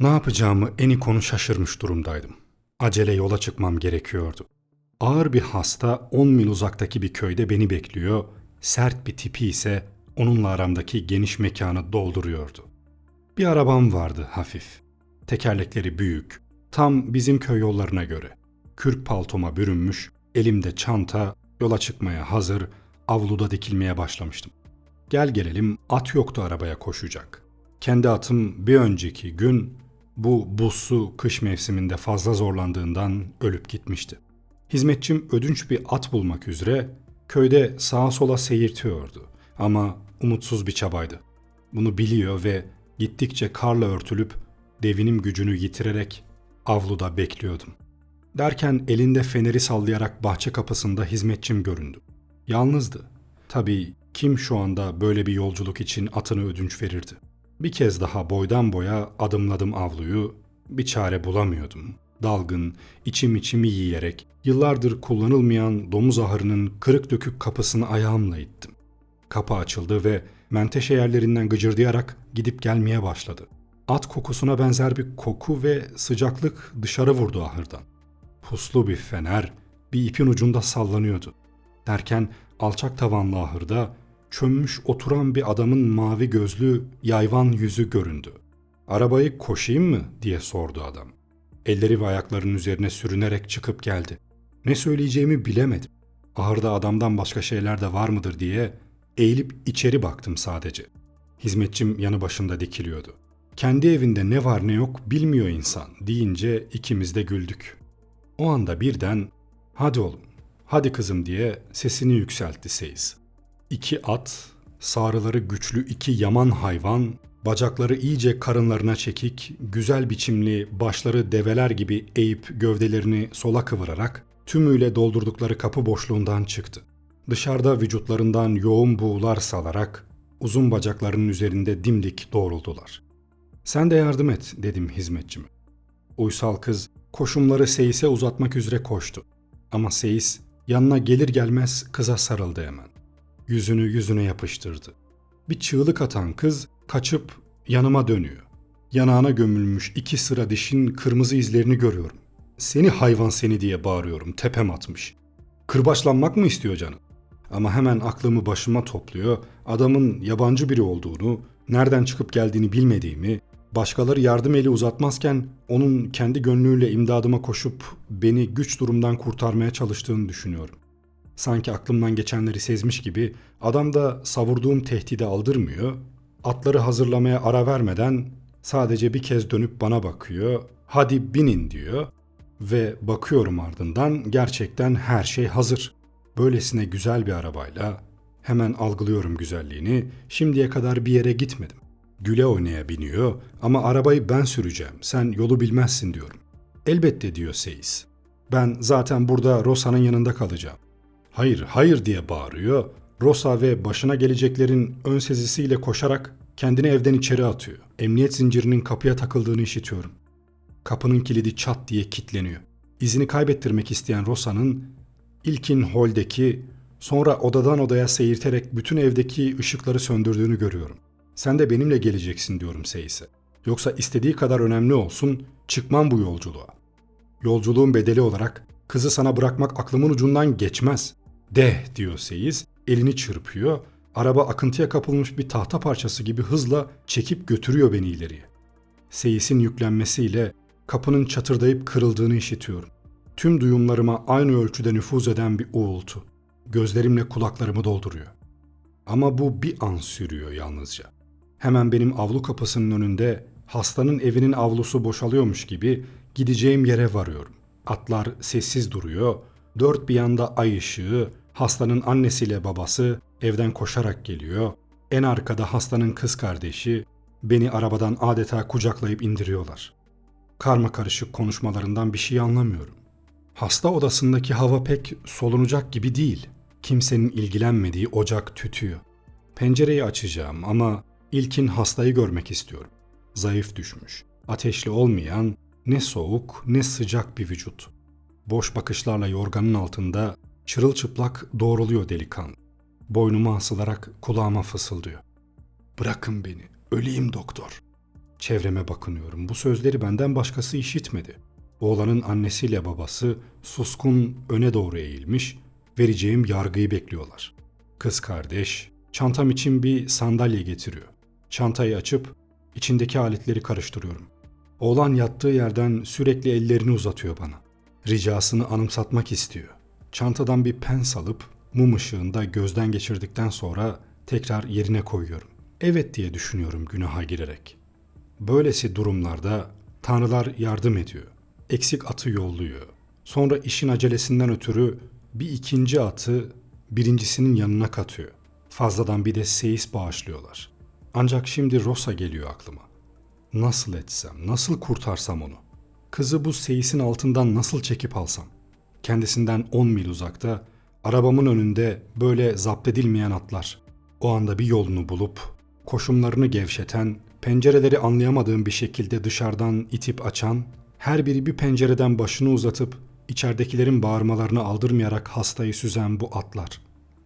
Ne yapacağımı eni konu şaşırmış durumdaydım. Acele yola çıkmam gerekiyordu. Ağır bir hasta 10 mil uzaktaki bir köyde beni bekliyor, sert bir tipi ise onunla aramdaki geniş mekanı dolduruyordu. Bir arabam vardı hafif. Tekerlekleri büyük, tam bizim köy yollarına göre. Kürk paltoma bürünmüş, elimde çanta, yola çıkmaya hazır, avluda dikilmeye başlamıştım. Gel gelelim at yoktu arabaya koşacak. Kendi atım bir önceki gün bu buzsu kış mevsiminde fazla zorlandığından ölüp gitmişti. Hizmetçim ödünç bir at bulmak üzere köyde sağa sola seyirtiyordu ama umutsuz bir çabaydı. Bunu biliyor ve gittikçe karla örtülüp devinim gücünü yitirerek avluda bekliyordum. Derken elinde feneri sallayarak bahçe kapısında hizmetçim göründü. Yalnızdı. Tabii kim şu anda böyle bir yolculuk için atını ödünç verirdi? Bir kez daha boydan boya adımladım avluyu, bir çare bulamıyordum. Dalgın, içim içimi yiyerek yıllardır kullanılmayan domuz ahırının kırık dökük kapısını ayağımla ittim. Kapı açıldı ve menteşe yerlerinden gıcırdayarak gidip gelmeye başladı. At kokusuna benzer bir koku ve sıcaklık dışarı vurdu ahırdan. Puslu bir fener bir ipin ucunda sallanıyordu. Derken alçak tavanlı ahırda çömmüş oturan bir adamın mavi gözlü yayvan yüzü göründü. Arabayı koşayım mı diye sordu adam. Elleri ve ayaklarının üzerine sürünerek çıkıp geldi. Ne söyleyeceğimi bilemedim. Ahırda adamdan başka şeyler de var mıdır diye eğilip içeri baktım sadece. Hizmetçim yanı başında dikiliyordu. Kendi evinde ne var ne yok bilmiyor insan deyince ikimiz de güldük. O anda birden hadi oğlum, hadi kızım diye sesini yükseltti Seyis. İki at, sağrıları güçlü iki yaman hayvan, bacakları iyice karınlarına çekik, güzel biçimli başları develer gibi eğip gövdelerini sola kıvırarak tümüyle doldurdukları kapı boşluğundan çıktı. Dışarıda vücutlarından yoğun buğular salarak uzun bacaklarının üzerinde dimdik doğruldular. Sen de yardım et dedim hizmetçime. Uysal kız koşumları Seyis'e uzatmak üzere koştu. Ama Seyis yanına gelir gelmez kıza sarıldı hemen. Yüzünü yüzüne yapıştırdı. Bir çığlık atan kız kaçıp yanıma dönüyor. Yanağına gömülmüş iki sıra dişin kırmızı izlerini görüyorum. Seni hayvan seni diye bağırıyorum tepem atmış. Kırbaçlanmak mı istiyor canım? Ama hemen aklımı başıma topluyor. Adamın yabancı biri olduğunu, nereden çıkıp geldiğini bilmediğimi, başkaları yardım eli uzatmazken onun kendi gönlüyle imdadıma koşup beni güç durumdan kurtarmaya çalıştığını düşünüyorum. Sanki aklımdan geçenleri sezmiş gibi adam da savurduğum tehdidi aldırmıyor. Atları hazırlamaya ara vermeden sadece bir kez dönüp bana bakıyor. Hadi binin diyor ve bakıyorum ardından gerçekten her şey hazır. Böylesine güzel bir arabayla hemen algılıyorum güzelliğini. Şimdiye kadar bir yere gitmedim. Güle oynaya biniyor ama arabayı ben süreceğim. Sen yolu bilmezsin diyorum. Elbette diyor Seyis. Ben zaten burada Rosa'nın yanında kalacağım. Hayır, hayır diye bağırıyor. Rosa ve başına geleceklerin ön sezisiyle koşarak kendini evden içeri atıyor. Emniyet zincirinin kapıya takıldığını işitiyorum. Kapının kilidi çat diye kilitleniyor. İzini kaybettirmek isteyen Rosa'nın ilkin holdeki, sonra odadan odaya seyirterek bütün evdeki ışıkları söndürdüğünü görüyorum. Sen de benimle geleceksin diyorum Seyis'e. Yoksa istediği kadar önemli olsun, çıkmam bu yolculuğa. Yolculuğun bedeli olarak kızı sana bırakmak aklımın ucundan geçmez. De diyor Seyis, elini çırpıyor. Araba akıntıya kapılmış bir tahta parçası gibi hızla çekip götürüyor beni ileriye. Seyis'in yüklenmesiyle kapının çatırdayıp kırıldığını işitiyorum. Tüm duyumlarıma aynı ölçüde nüfuz eden bir uğultu. Gözlerimle kulaklarımı dolduruyor. Ama bu bir an sürüyor yalnızca. Hemen benim avlu kapısının önünde hastanın evinin avlusu boşalıyormuş gibi gideceğim yere varıyorum. Atlar sessiz duruyor. Dört bir yanda ay ışığı, hastanın annesiyle babası evden koşarak geliyor. En arkada hastanın kız kardeşi beni arabadan adeta kucaklayıp indiriyorlar. Karma karışık konuşmalarından bir şey anlamıyorum. Hasta odasındaki hava pek solunacak gibi değil. Kimsenin ilgilenmediği ocak tütüyor. Pencereyi açacağım ama ilkin hastayı görmek istiyorum. Zayıf düşmüş, ateşli olmayan, ne soğuk ne sıcak bir vücut. Boş bakışlarla yorganın altında çırılçıplak doğruluyor delikanlı. Boynuma asılarak kulağıma fısıldıyor. Bırakın beni, öleyim doktor. Çevreme bakınıyorum. Bu sözleri benden başkası işitmedi. Oğlanın annesiyle babası suskun öne doğru eğilmiş, vereceğim yargıyı bekliyorlar. Kız kardeş, çantam için bir sandalye getiriyor. Çantayı açıp içindeki aletleri karıştırıyorum. Oğlan yattığı yerden sürekli ellerini uzatıyor bana. Ricasını anımsatmak istiyor. Çantadan bir pens alıp mum ışığında gözden geçirdikten sonra tekrar yerine koyuyorum. Evet diye düşünüyorum günaha girerek. Böylesi durumlarda tanrılar yardım ediyor. Eksik atı yolluyor. Sonra işin acelesinden ötürü bir ikinci atı birincisinin yanına katıyor. Fazladan bir de seyis bağışlıyorlar. Ancak şimdi Rosa geliyor aklıma. Nasıl etsem, nasıl kurtarsam onu? Kızı bu seyisin altından nasıl çekip alsam? Kendisinden 10 mil uzakta, arabamın önünde böyle zapt edilmeyen atlar. O anda bir yolunu bulup, koşumlarını gevşeten, pencereleri anlayamadığım bir şekilde dışarıdan itip açan, her biri bir pencereden başını uzatıp, içeridekilerin bağırmalarını aldırmayarak hastayı süzen bu atlar.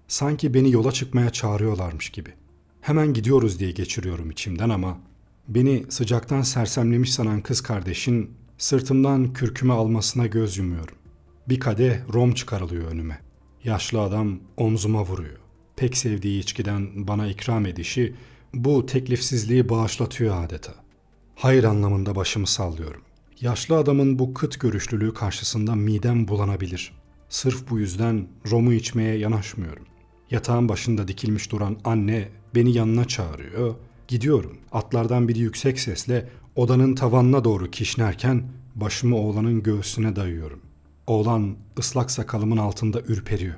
Sanki beni yola çıkmaya çağırıyorlarmış gibi. Hemen gidiyoruz diye geçiriyorum içimden ama beni sıcaktan sersemlemiş sanan kız kardeşin sırtımdan kürküme almasına göz yumuyorum. Bir kadeh rom çıkarılıyor önüme. Yaşlı adam omzuma vuruyor. Pek sevdiği içkiden bana ikram edişi bu teklifsizliği bağışlatıyor adeta. Hayır anlamında başımı sallıyorum. Yaşlı adamın bu kıt görüşlülüğü karşısında midem bulanabilir. Sırf bu yüzden romu içmeye yanaşmıyorum. Yatağın başında dikilmiş duran anne beni yanına çağırıyor. Gidiyorum. Atlardan biri yüksek sesle odanın tavanına doğru kişnerken başımı oğlanın göğsüne dayıyorum. Oğlan ıslak sakalımın altında ürperiyor.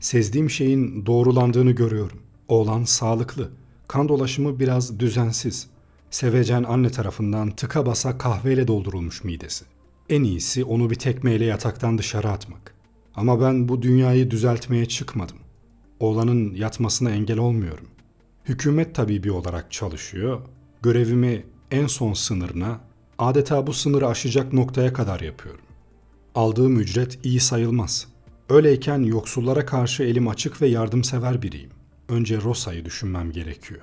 Sezdiğim şeyin doğrulandığını görüyorum. Oğlan sağlıklı. Kan dolaşımı biraz düzensiz. Sevecen anne tarafından tıka basa kahveyle doldurulmuş midesi. En iyisi onu bir tekmeyle yataktan dışarı atmak. Ama ben bu dünyayı düzeltmeye çıkmadım. Oğlanın yatmasına engel olmuyorum. Hükümet tabibi olarak çalışıyor. Görevimi en son sınırına, adeta bu sınırı aşacak noktaya kadar yapıyorum. Aldığım ücret iyi sayılmaz. Öyleyken yoksullara karşı elim açık ve yardımsever biriyim. Önce Rosa'yı düşünmem gerekiyor.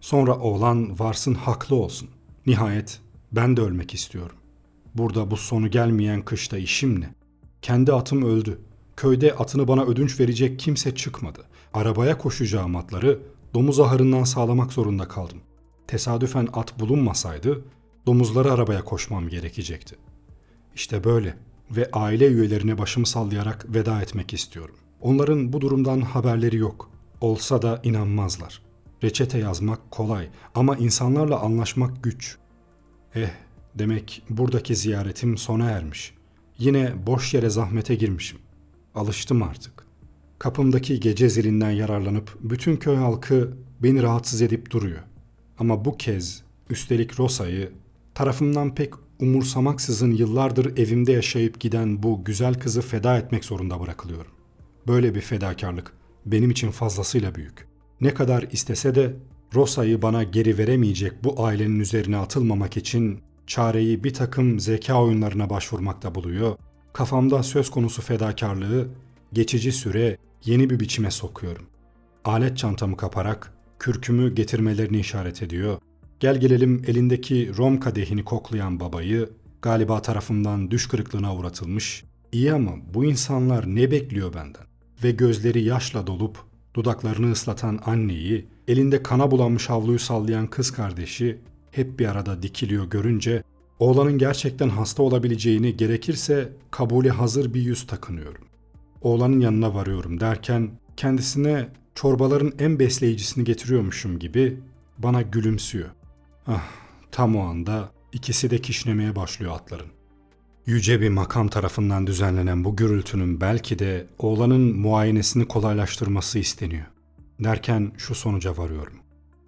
Sonra oğlan varsın haklı olsun. Nihayet ben de ölmek istiyorum. Burada bu sonu gelmeyen kışta işim ne? Kendi atım öldü. Köyde atını bana ödünç verecek kimse çıkmadı. Arabaya koşacağım atları domuz ahırından sağlamak zorunda kaldım. Tesadüfen at bulunmasaydı domuzları arabaya koşmam gerekecekti. İşte böyle ve aile üyelerine başımı sallayarak veda etmek istiyorum. Onların bu durumdan haberleri yok. Olsa da inanmazlar. Reçete yazmak kolay ama insanlarla anlaşmak güç. Eh, demek buradaki ziyaretim sona ermiş. Yine boş yere zahmete girmişim. Alıştım artık. Kapımdaki gece zilinden yararlanıp bütün köy halkı beni rahatsız edip duruyor. Ama bu kez üstelik Rosa'yı tarafımdan pek umursamaksızın yıllardır evimde yaşayıp giden bu güzel kızı feda etmek zorunda bırakılıyorum. Böyle bir fedakarlık benim için fazlasıyla büyük. Ne kadar istese de Rosa'yı bana geri veremeyecek bu ailenin üzerine atılmamak için çareyi bir takım zeka oyunlarına başvurmakta buluyor. Kafamda söz konusu fedakarlığı geçici süre yeni bir biçime sokuyorum. Alet çantamı kaparak kürkümü getirmelerini işaret ediyor. Gel gelelim elindeki rom kadehini koklayan babayı galiba tarafından düş kırıklığına uğratılmış. İyi ama bu insanlar ne bekliyor benden? Ve gözleri yaşla dolup dudaklarını ıslatan anneyi, elinde kana bulanmış havluyu sallayan kız kardeşi hep bir arada dikiliyor görünce oğlanın gerçekten hasta olabileceğini gerekirse kabule hazır bir yüz takınıyorum. Oğlanın yanına varıyorum derken kendisine çorbaların en besleyicisini getiriyormuşum gibi bana gülümsüyor. Ah, tam o anda ikisi de kişnemeye başlıyor atların. Yüce bir makam tarafından düzenlenen bu gürültünün belki de oğlanın muayenesini kolaylaştırması isteniyor. Derken şu sonuca varıyorum.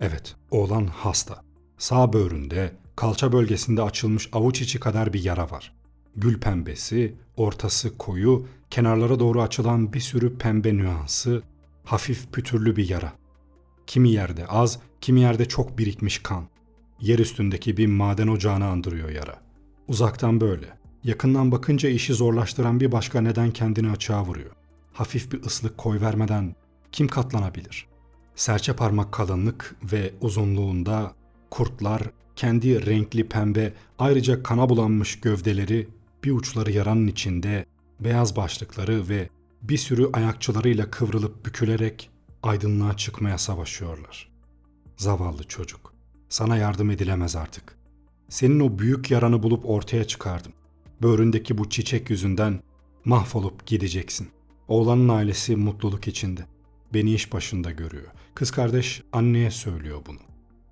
Evet, oğlan hasta. Sağ böğründe, kalça bölgesinde açılmış avuç içi kadar bir yara var. Gül pembesi, ortası koyu, kenarlara doğru açılan bir sürü pembe nüansı, hafif pütürlü bir yara. Kimi yerde az, kimi yerde çok birikmiş kan. Yer üstündeki bir maden ocağını andırıyor yara. Uzaktan böyle. Yakından bakınca işi zorlaştıran bir başka neden kendini açığa vuruyor. Hafif bir ıslık koy vermeden kim katlanabilir? Serçe parmak kalınlık ve uzunluğunda kurtlar kendi renkli pembe, ayrıca kana bulanmış gövdeleri, bir uçları yaranın içinde, beyaz başlıkları ve bir sürü ayakçılarıyla kıvrılıp bükülerek aydınlığa çıkmaya savaşıyorlar. Zavallı çocuk. Sana yardım edilemez artık. Senin o büyük yaranı bulup ortaya çıkardım. Böğründeki bu çiçek yüzünden mahvolup gideceksin. Oğlanın ailesi mutluluk içinde. Beni iş başında görüyor. Kız kardeş anneye söylüyor bunu.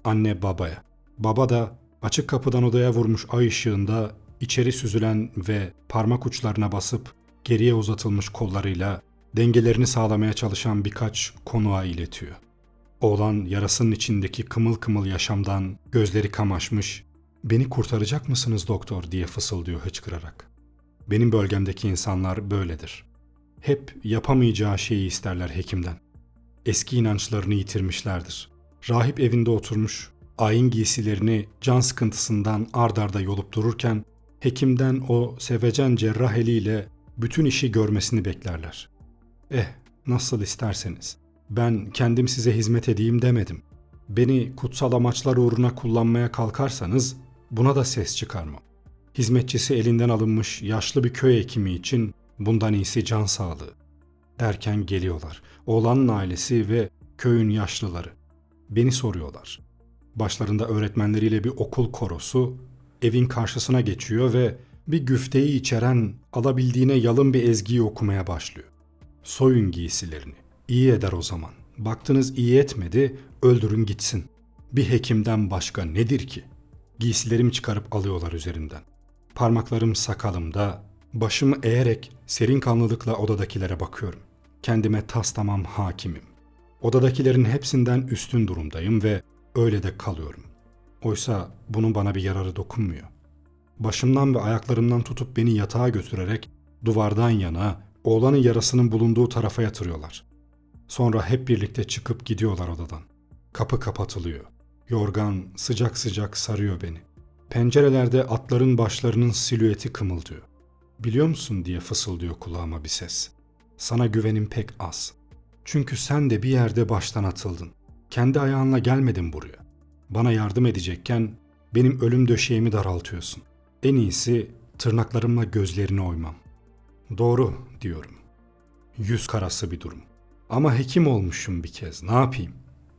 Anne babaya. Baba da açık kapıdan odaya vurmuş ay ışığında içeri süzülen ve parmak uçlarına basıp geriye uzatılmış kollarıyla dengelerini sağlamaya çalışan birkaç konuğa iletiyor. Oğlan yarasının içindeki kımıl kımıl yaşamdan gözleri kamaşmış, ''Beni kurtaracak mısınız doktor?'' diye fısıldıyor hıçkırarak. Benim bölgemdeki insanlar böyledir. Hep yapamayacağı şeyi isterler hekimden. Eski inançlarını yitirmişlerdir. Rahip evinde oturmuş, ayin giysilerini can sıkıntısından ard arda yolup dururken, hekimden o sevecen cerrah eliyle bütün işi görmesini beklerler. Eh, nasıl isterseniz. Ben kendim size hizmet edeyim demedim. Beni kutsal amaçlar uğruna kullanmaya kalkarsanız buna da ses çıkarmam. Hizmetçisi elinden alınmış yaşlı bir köy hekimi için bundan iyisi can sağlığı. Derken geliyorlar. Oğlanın ailesi ve köyün yaşlıları. Beni soruyorlar. Başlarında öğretmenleriyle bir okul korosu evin karşısına geçiyor ve bir güfteyi içeren alabildiğine yalın bir ezgiyi okumaya başlıyor. Soyun giysilerini. İyi eder o zaman. Baktınız iyi etmedi, öldürün gitsin. Bir hekimden başka nedir ki? Giysilerimi çıkarıp alıyorlar üzerimden. Parmaklarım sakalımda, başımı eğerek serin kanlılıkla odadakilere bakıyorum. Kendime tas tamam hakimim. Odadakilerin hepsinden üstün durumdayım ve öyle de kalıyorum. Oysa bunun bana bir yararı dokunmuyor. Başımdan ve ayaklarımdan tutup beni yatağa götürerek duvardan yana, oğlanın yarasının bulunduğu tarafa yatırıyorlar. Sonra hep birlikte çıkıp gidiyorlar odadan. Kapı kapatılıyor. Yorgan sıcak sıcak sarıyor beni. Pencerelerde atların başlarının silüeti kımıldıyor. Biliyor musun diye fısıldıyor kulağıma bir ses. Sana güvenim pek az. Çünkü sen de bir yerde baştan atıldın. Kendi ayağınla gelmedin buraya. Bana yardım edecekken benim ölüm döşeğimi daraltıyorsun. En iyisi tırnaklarımla gözlerini oymam. Doğru diyorum. Yüz karası bir durum. Ama hekim olmuşum bir kez. Ne yapayım?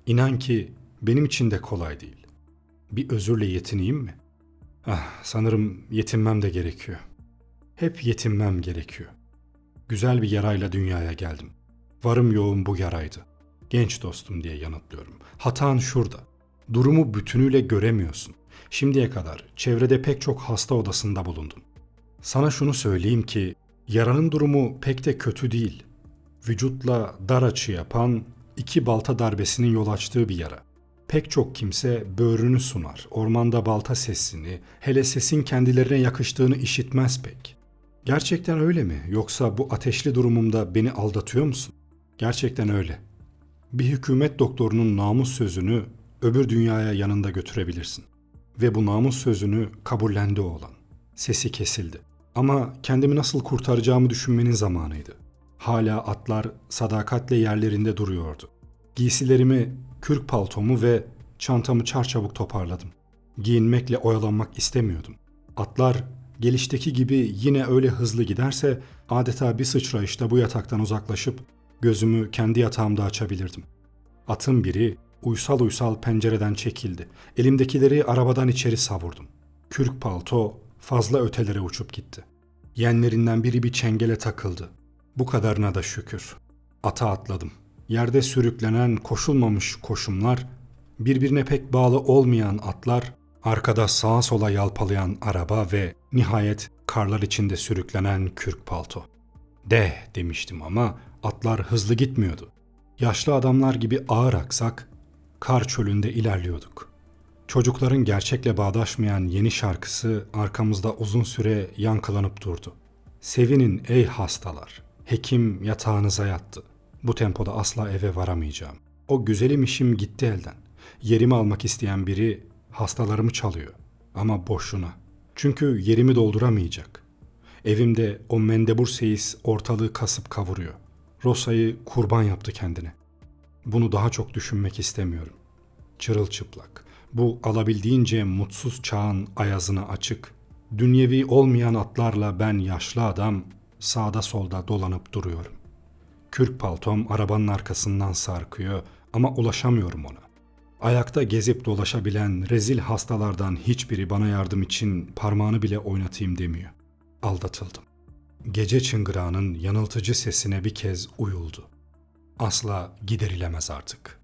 İnan ki benim için de kolay değil. Bir özürle yetineyim mi? Ah, sanırım yetinmem de gerekiyor. Hep yetinmem gerekiyor. Güzel bir yarayla dünyaya geldim. Varım yoğum bu yaraydı. Genç dostum diye yanıtlıyorum. Hatan şurada. Durumu bütünüyle göremiyorsun. Şimdiye kadar çevrede pek çok hasta odasında bulundum. Sana şunu söyleyeyim ki yaranın durumu pek de kötü değil. Vücutla dar açı yapan iki balta darbesinin yol açtığı bir yara. Pek çok kimse böğrünü sunar, ormanda balta sesini, hele sesin kendilerine yakıştığını işitmez pek. Gerçekten öyle mi? Yoksa bu ateşli durumumda beni aldatıyor musun? Gerçekten öyle. Bir hükümet doktorunun namus sözünü öbür dünyaya yanında götürebilirsin. Ve bu namus sözünü kabullendi oğlan. Sesi kesildi. Ama kendimi nasıl kurtaracağımı düşünmenin zamanıydı. Hala atlar sadakatle yerlerinde duruyordu. Giysilerimi, kürk paltomu ve çantamı çarçabuk toparladım. Giyinmekle oyalanmak istemiyordum. Atlar gelişteki gibi yine öyle hızlı giderse adeta bir sıçrayışta bu yataktan uzaklaşıp gözümü kendi yatağımda açabilirdim. Atın biri uysal uysal pencereden çekildi. Elimdekileri arabadan içeri savurdum. Kürk palto fazla ötelere uçup gitti. Yenlerinden biri bir çengele takıldı. Bu kadarına da şükür. Ata atladım. Yerde sürüklenen koşulmamış koşumlar, birbirine pek bağlı olmayan atlar, arkada sağa sola yalpalayan araba ve nihayet karlar içinde sürüklenen kürk palto. De demiştim ama atlar hızlı gitmiyordu. Yaşlı adamlar gibi ağır aksak, kar çölünde ilerliyorduk. Çocukların gerçekle bağdaşmayan yeni şarkısı arkamızda uzun süre yankılanıp durdu. Sevinin ey hastalar, hekim yatağınıza yattı. Bu tempoda asla eve varamayacağım. O güzelim işim gitti elden. Yerimi almak isteyen biri hastalarımı çalıyor. Ama boşuna. Çünkü yerimi dolduramayacak. Evimde o mendebur seyis ortalığı kasıp kavuruyor. Rosa'yı kurban yaptı kendine. Bunu daha çok düşünmek istemiyorum. Çırılçıplak, Bu alabildiğince mutsuz çağın ayazına açık. Dünyevi olmayan atlarla ben yaşlı adam sağda solda dolanıp duruyorum. Kürk paltom arabanın arkasından sarkıyor ama ulaşamıyorum ona. Ayakta gezip dolaşabilen rezil hastalardan hiçbiri bana yardım için parmağını bile oynatayım demiyor. Aldatıldım. Gece çıngırağının yanıltıcı sesine bir kez uyuldu. Asla giderilemez artık.''